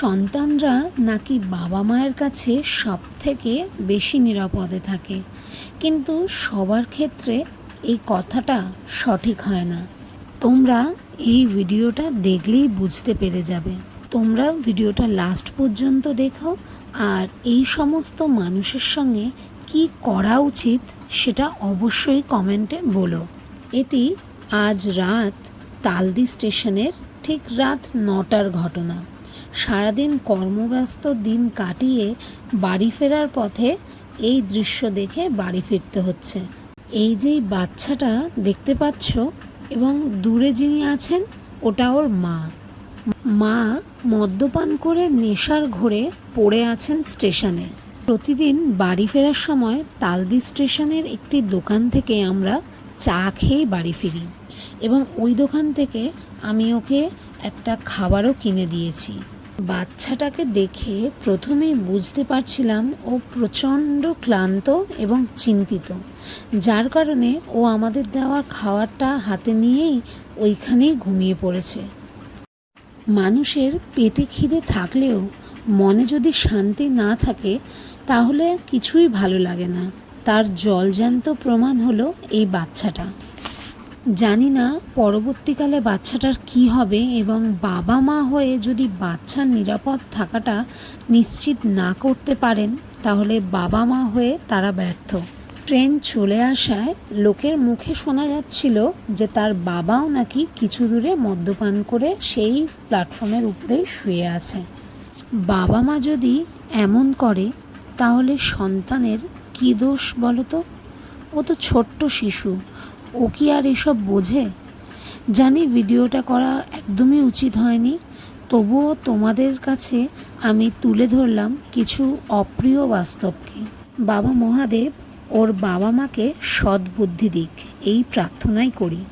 সন্তানরা নাকি বাবা মায়ের কাছে সব থেকে বেশি নিরাপদে থাকে। কিন্তু সবার ক্ষেত্রে এই কথাটা সঠিক হয় না। তোমরা এই ভিডিওটা দেখলেই বুঝতে পেরে যাবে। তোমরা ভিডিওটা লাস্ট পর্যন্ত দেখো আর এই সমস্ত মানুষের সঙ্গে কি করা উচিত সেটা অবশ্যই কমেন্টে বলো। এটি আজ রাত তালদি স্টেশনের ঠিক রাত নটার ঘটনা। সারাদিন কর্মব্যস্ত দিন কাটিয়ে বাড়ি ফেরার পথে এই দৃশ্য দেখে বাড়ি ফিরতে হচ্ছে। এই যেই বাচ্চাটা দেখতে পাচ্ছ এবং দূরে যিনি আছেন, ওটা ওর মা। মা মদ্যপান করে নেশার ঘোরে পড়ে আছেন স্টেশনে। প্রতিদিন বাড়ি ফেরার সময় তালদি স্টেশনের একটি দোকান থেকে আমরা চা খেয়েই বাড়ি ফিরি এবং ওই দোকান থেকে আমি ওকে একটা খাবারও কিনে দিয়েছি। বাচ্চাটাকে দেখে প্রথমেই বুঝতে পারছিলাম ও প্রচণ্ড ক্লান্ত এবং চিন্তিত, যার কারণে ও আমাদের দেওয়া খাবারটা হাতে নিয়েই ওইখানেই ঘুমিয়ে পড়েছে। মানুষের পেটে খিদে থাকলেও মনে যদি শান্তি না থাকে, তাহলে কিছুই ভালো লাগে না। তার জলজ্যান্ত প্রমাণ হলো এই বাচ্চাটা। জানি না পরবর্তীকালে বাচ্চাটার কি হবে এবং বাবা মা হয়ে যদি বাচ্চার নিরাপদ থাকাটা নিশ্চিত না করতে পারেন, তাহলে বাবা মা হয়ে তারা ব্যর্থ। ট্রেন চলে আসায় লোকের মুখে শোনা যাচ্ছিল যে তার বাবাও নাকি কিছু দূরে মদ্যপান করে সেই প্ল্যাটফর্মের উপরেই শুয়ে আছে। বাবা মা যদি এমন করে, তাহলে সন্তানের কী দোষ বলো তো ও তো ছোট্ট শিশু ও কি আর এসব বোঝে? জানি ভিডিওটা করা একদমই উচিত হয়নি, তবুও তোমাদের কাছে আমি তুলে ধরলাম কিছু অপ্রিয় বাস্তবকে। বাবা মহাদেব, ওর বাবা মাকে সদ্বুদ্ধি বুদ্ধি দিক, এই প্রার্থনাই করি।